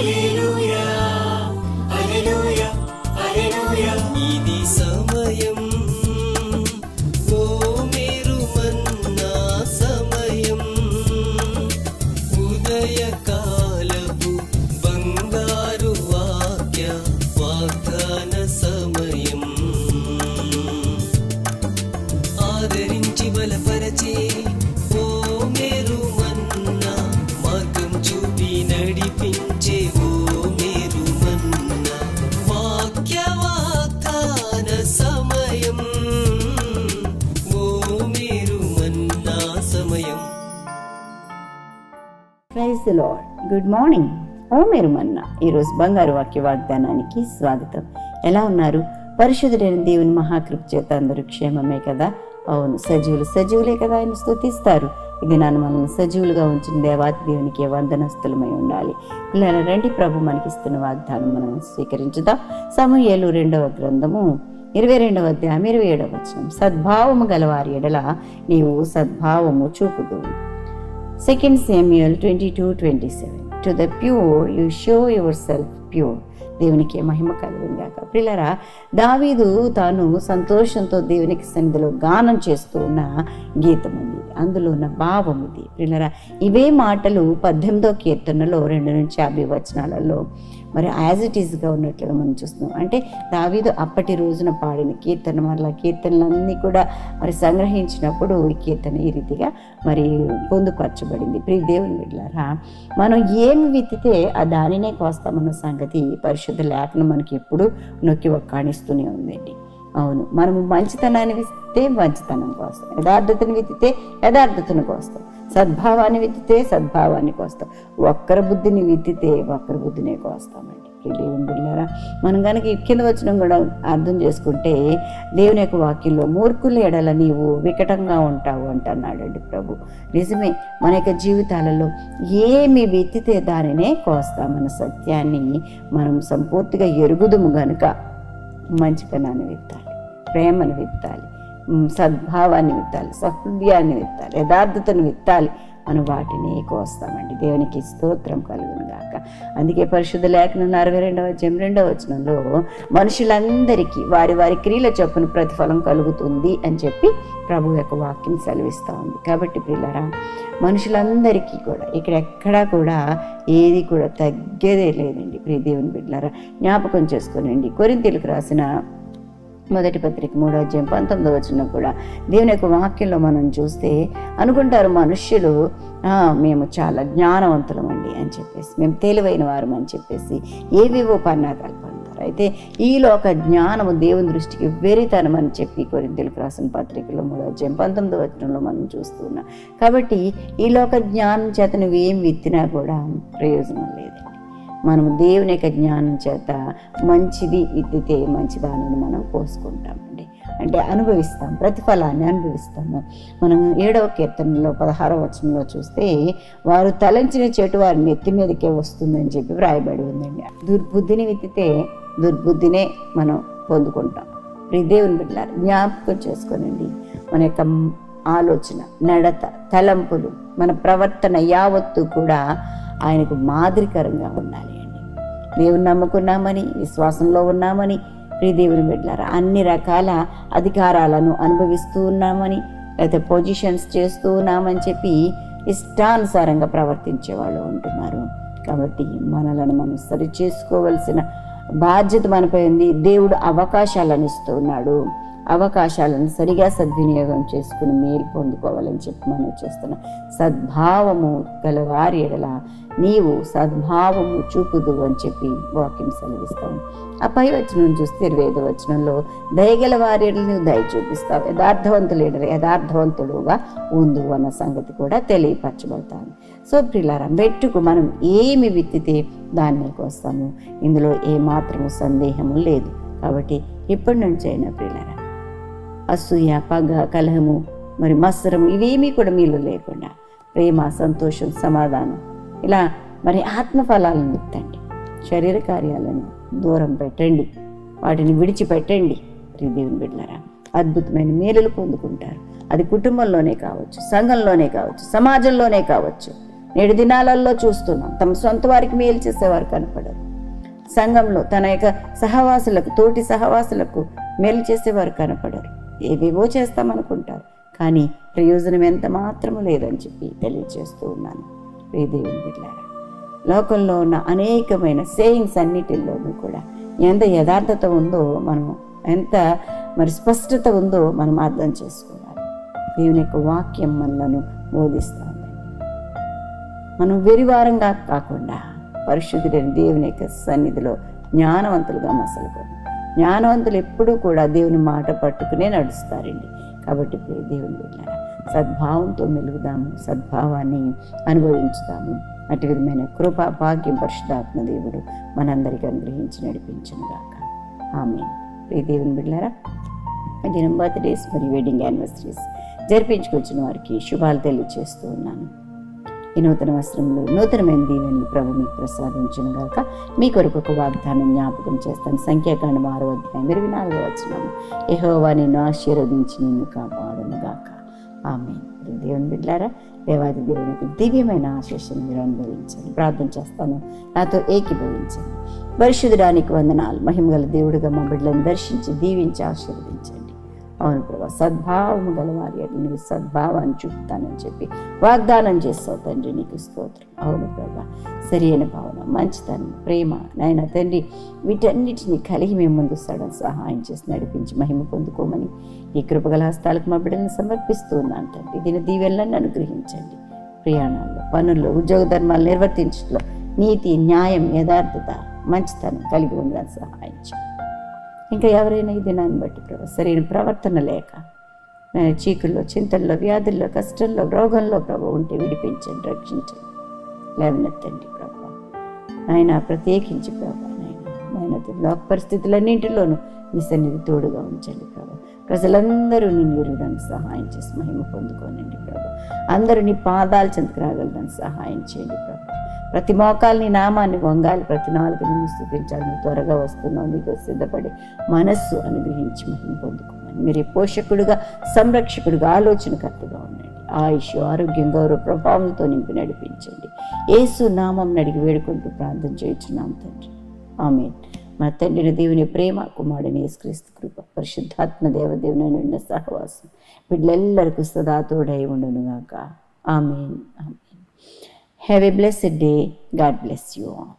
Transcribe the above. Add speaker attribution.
Speaker 1: ఇది
Speaker 2: lord good morning ఓ మీరు మన్న. ఈరోజు బంగారు వాక్య వాగ్దానానికి స్వాగతం. ఎలా ఉన్నారు? పరిశుద్ధుడైన దేవుని మహాకృప్ చేత అందరూ క్షేమమే కదా? అవును సజీవులు సజీవులే కదా ఆయన స్థుతిస్తారు ఇది నన్ను మనల్ని సజీవులుగా ఉంచిన దేవాతి దేవునికి వందనస్థులమై ఉండాలి. పిల్లల రండి ప్రభు మనకి ఇస్తున్న వాగ్దానం మనం స్వీకరించుదాం. సమూహలు రెండవ గ్రంథము ఇరవై రెండవ అధ్యాయం ఇరవై ఏడవ వచ్చినాం సద్భావము గలవారి ఎడల నీవు సద్భావము చూపుదువు. 2 Samuel 22 27. To the pure you show yourself pure, దేవునికి మహిమ కలుగుగాక పిల్లరా దావీదు తాను సంతోషంతో దేవునికి సన్నిధిలో గానం చేస్తూ ఉన్న గీతం ఉంది అందులో ఉన్న భావం ఇది. పిల్లరా ఇవే మాటలు పద్దెనిమిదో కీర్తనలో రెండు నుంచి యాభై వచనాలలో మరి యాజ్ ఇట్ ఈస్గా ఉన్నట్లుగా మనం చూస్తున్నాం. అంటే దావీదు అప్పటి రోజున పాడిన కీర్తన మరలా కీర్తనలన్నీ కూడా మరి సంగ్రహించినప్పుడు ఈ కీర్తన ఈ రీతిగా మరి పొందుపరచబడింది. ప్రియ దేవుని బిడ్డలారా మనం ఏమి విత్తితే ఆ దానినే కోస్తామన్న సంగతి పరిశుద్ధ లేఖనం మనకి ఎప్పుడు నొక్కి ఒక్కాణిస్తూనే ఉందండి. అవును. మనము మంచితనాన్ని విత్తితే మంచితనం కోస్తాం యథార్థతను విత్తితే యథార్థతను కోస్తాం సద్భావాన్ని విత్తితే సద్భావాన్ని కోస్తాం ఒక్కరి బుద్ధిని విత్తితే ఒక్కరి బుద్ధినే కోస్తామండి దేవుని బిడ్డలారా మనం కనుక కింద వచ్చిన కూడా అర్థం చేసుకుంటే దేవుని యొక్క వాక్యంలో మూర్ఖుల ఎడల నీవు వికటంగా ఉంటావు అంటున్నాడండి ప్రభు. నిజమే మన యొక్క జీవితాలలో ఏమి విత్తితే దానినే కోస్తామన్న సత్యాన్ని మనం సంపూర్తిగా ఎరుగుదుము గనుక మంచితనాన్ని విత్తాలి ప్రేమను విత్తాలి సద్భావాన్ని విత్తాలి సహృదయాన్ని విత్తాలి యథార్థతను విత్తాలి మనం వాటిని కోస్తామండి దేవునికి స్తోత్రం కలుగును గాక అందుకే పరిశుద్ధ లేఖనం అరవై రెండవ జం రెండవ వచనంలో మనుషులందరికీ వారి వారి క్రియల చొప్పున ప్రతిఫలం కలుగుతుంది అని చెప్పి ప్రభు యొక్క వాక్యం సెలవిస్తూ ఉంది. కాబట్టి పిల్లరా మనుషులందరికీ కూడా ఇక్కడ ఎక్కడా కూడా ఏది కూడా తగ్గేదే లేదండి. ప్రియ దేవుని బిడ్డలారా జ్ఞాపకం చేసుకోనండి. కొరింతలకు రాసిన మొదటి పత్రిక మూడో అధ్యాయం పంతొమ్మిదో వచ్చిన కూడా దేవుని యొక్క వాక్యంలో మనం చూస్తే అనుకుంటారు మనుష్యులు మేము చాలా జ్ఞానవంతులమండి అని చెప్పేసి మేము తెలివైన వారం అని చెప్పేసి ఏవేవో పన్నాగాలు పడతారు అయితే ఈ లోక జ్ఞానము దేవుని దృష్టికి వెరితనం అని చెప్పి కొరింతలకు రాసిన పత్రికలో మూడో అధ్యాయం పంతొమ్మిదో వచనంలో మనం చూస్తున్నాం కాబట్టి ఈ లోక జ్ఞానం చేత నువ్వేం విత్తినా కూడా ప్రయోజనం లేదు. మనము దేవుని యొక్క జ్ఞానం చేత మంచిది ఇద్దితే మంచి దానిని మనం కోసుకుంటామండి. అంటే అనుభవిస్తాం ప్రతిఫలాన్ని అనుభవిస్తాము. మనం ఏడవ కీర్తనలో పదహారవ వచనంలో చూస్తే వారు తలంచిన చెట్టు వారి నెత్తి మీదకే వస్తుందని చెప్పి వ్రాయబడి ఉందండి. దుర్బుద్ధిని విత్తితే దుర్బుద్ధినే మనం పొందుకుంటాం. దేవుని బిడ్డారు జ్ఞాపకం చేసుకోనండి. మన యొక్క ఆలోచన నడత తలంపులు మన ప్రవర్తన యావత్తు కూడా ఆయనకు మాదిరికరంగా ఉండాలి. దేవుని నమ్ముకున్నామని విశ్వాసంలో ఉన్నామని ప్రియ దేవుని బిడ్డలారా అన్ని రకాల అధికారాలను అనుభవిస్తూ ఉన్నామని లేకపోతే పొజిషన్స్ చేస్తూ ఉన్నామని చెప్పి ఇష్టానుసారంగా ప్రవర్తించే వాళ్ళు ఉంటున్నారు. కాబట్టి మనలను మనం సరి చేసుకోవలసిన బాధ్యత మనపై ఉంది దేవుడు అవకాశాలను ఇస్తున్నాడు. అవకాశాలను సరిగా సద్వినియోగం చేసుకుని మేలు పొందుకోవాలని చెప్పి మనం చేస్తున్నా. సద్భావము గలవారి ఎడల నీవు సద్భావము చూపుదు అని చెప్పి వాక్యం సెలవిస్తాం. ఆ పై వచనం చూస్తే ఇరవై ఐదు వచనంలో దయగల వారి ఎడల నువ్వు దయ చూపిస్తావు. యథార్థవంతులు ఎడల యథార్థవంతుడుగా ఉండు అన్న సంగతి కూడా తెలియపరచబడతాను. సో ప్రిలారా మెట్టుకు మనం ఏమి విత్తితే దాన్ని కోస్తాము. ఇందులో ఏమాత్రము సందేహము లేదు. కాబట్టి ఇప్పటి అయినా ప్రిలారా అసూయ పగ కలహము మరి మత్సరము ఇవేమీ కూడా మీలో లేకుండా ప్రేమ సంతోషం సమాధానం ఇలా మరి ఆత్మఫలాలను విత్తండి. శరీర కార్యాలను దూరం పెట్టండి. వాటిని విడిచిపెట్టండి. ప్రియ దేవుని బిడ్డలరా అద్భుతమైన మేలులు పొందుకుంటారు. అది కుటుంబంలోనే కావచ్చు సంఘంలోనే కావచ్చు సమాజంలోనే కావచ్చు. నేడు దినాలలో చూస్తున్నాం. తమ సొంత వారికి మేలు చేసేవారు కనపడరు. సంఘంలో తన యొక్క సహవాసులకు తోటి సహవాసులకు మేలు చేసేవారు కనపడరు. ఏవేవో చేస్తామనుకుంటారు. కానీ ప్రయోజనం ఎంత మాత్రము లేదని చెప్పి తెలియజేస్తూ ఉన్నాను. ప్రియదేవుని దేవుని లోకంలో ఉన్న అనేకమైన సేయింగ్స్ అన్నిటిల్లోనూ కూడా ఎంత యథార్థత ఉందో మనం ఎంత మరి స్పష్టత ఉందో మనం అర్థం చేసుకోవాలి. దేవుని యొక్క వాక్యం మనలను బోధిస్తాను. మనం వెరివారంగా కాకుండా పరిశుద్ధుడైన దేవుని యొక్క సన్నిధిలో జ్ఞానవంతులుగా మసలుకొని జ్ఞానవంతులు ఎప్పుడూ కూడా దేవుని మాట పట్టుకునే నడుస్తారండి. కాబట్టి దేవుని వెళ్ళారు సద్భావంతో మెలుగుదాము సద్భావాన్ని అనుభవించుదాము. అటు విధమైన కృపా భాగ్యం పరిశుధాత్మ దేవుడు మనందరికీ అనుగ్రహించి నడిపించునుగాక. ఆమె ప్రియ దేవుని బిడ్డారా దినం బర్త్డేస్ మరియు వెడ్డింగ్ యానివర్సరీస్ జరిపించుకొచ్చిన వారికి శుభాలు తెలియజేస్తూ ఉన్నాను. ఈ నూతన వస్త్రములు నూతనమైన దీవెనలు ప్రభు మీకు ప్రసాదించును గాక. మీ కొరకు ఒక వాగ్దానం జ్ఞాపకం చేస్తాను. సంఖ్యాకాండం ఆరో అధ్యాయం ఇరవై నాలుగో వచ్చినాము యెహోవా నిన్ను ఆశీర్వదించి నిన్ను కాపాడును గాక. ఆమె దేవుని బిడ్డారా దేవాది దేవునికి దివ్యమైన ఆశీస్సును మీరు అనుభవించండి. ప్రార్థన చేస్తాను. నాతో ఏకీభవించండి. పరిశుద్ధడానికి వందనాలు. మహిమగల దేవుడిగా మా బిడ్డలను దర్శించి దీవించి ఆశీర్వదించండి. అవును ప్రభా. సద్భావము గలవారి వారి ఎడల నువ్వు సద్భావాన్ని చూపుతానని చెప్పి వాగ్దానం చేస్తావు తండ్రి నీకు స్తోత్రం. అవును ప్రభా. సరైన భావన మంచితనం ప్రేమ నాయన తండ్రి వీటన్నిటిని కలిగి మేము ముందు సడన్ సహాయం చేసి నడిపించి మహిమ పొందుకోమని ఈ కృపగల హస్తాలకు మా బిడ్డలను సమర్పిస్తూ ఉన్నాను తండ్రి. దీని దీవెనలను అనుగ్రహించండి. ప్రయాణాల్లో పనుల్లో ఉద్యోగ ధర్మాలు నిర్వర్తించడంలో నీతి న్యాయం యథార్థత మంచితనం కలిగి ఉండడానికి సహాయం ఇంకా ఎవరైనా ఈ దినాన్ని బట్టి ప్రభా సరైన ప్రవర్తన లేక చీకుల్లో చింతల్లో వ్యాధుల్లో కష్టంలో రోగంలో ప్రభు ఉంటే విడిపించండి రక్షించండి. లేవనెత్తండి ప్రభు. ఆయన ప్రత్యేకించి ప్రభు నాయన నాయన లోక పరిస్థితులన్నింటిలోనూ మీ సన్నిధి తోడుగా ఉంచండి ప్రభు. ప్రజలందరూ నిన్ను ఎరుగడానికి సహాయం చేసి మహిమ పొందుకోనండి ప్రభు. అందరూ నీ పాదాలు చెంతకు రాగలడానికి సహాయం చేయండి ప్రభు. ప్రతి మోకాలు నీ నామాన్ని వంగాలి ప్రతి నాలుగు నిన్ను స్థుతించాలి. త్వరగా వస్తున్నావు నీకు సిద్ధపడి మనస్సు అనుగ్రహించి మహిమ పొందుకోమని. మీరు పోషకుడుగా సంరక్షకుడుగా ఆలోచనకర్తగా ఉండండి. ఆయుష్ ఆరోగ్యం గౌరవ ప్రభావంతో నింపి నడిపించండి. ఏసు నామం అడిగి వేడుకుంటూ ప్రార్థన చేయించున్నాం తండ్రి. ఆమె మన తండ్రిని దేవుని ప్రేమ కుమారుడిని యేసుక్రీస్తు కృప పరిశుద్ధాత్మ దేవదేవుని నిన్న సహవాసం వీళ్ళెల్లరికీ సదా తోడై ఉండునుగాక amen amen have a blessed day God bless you all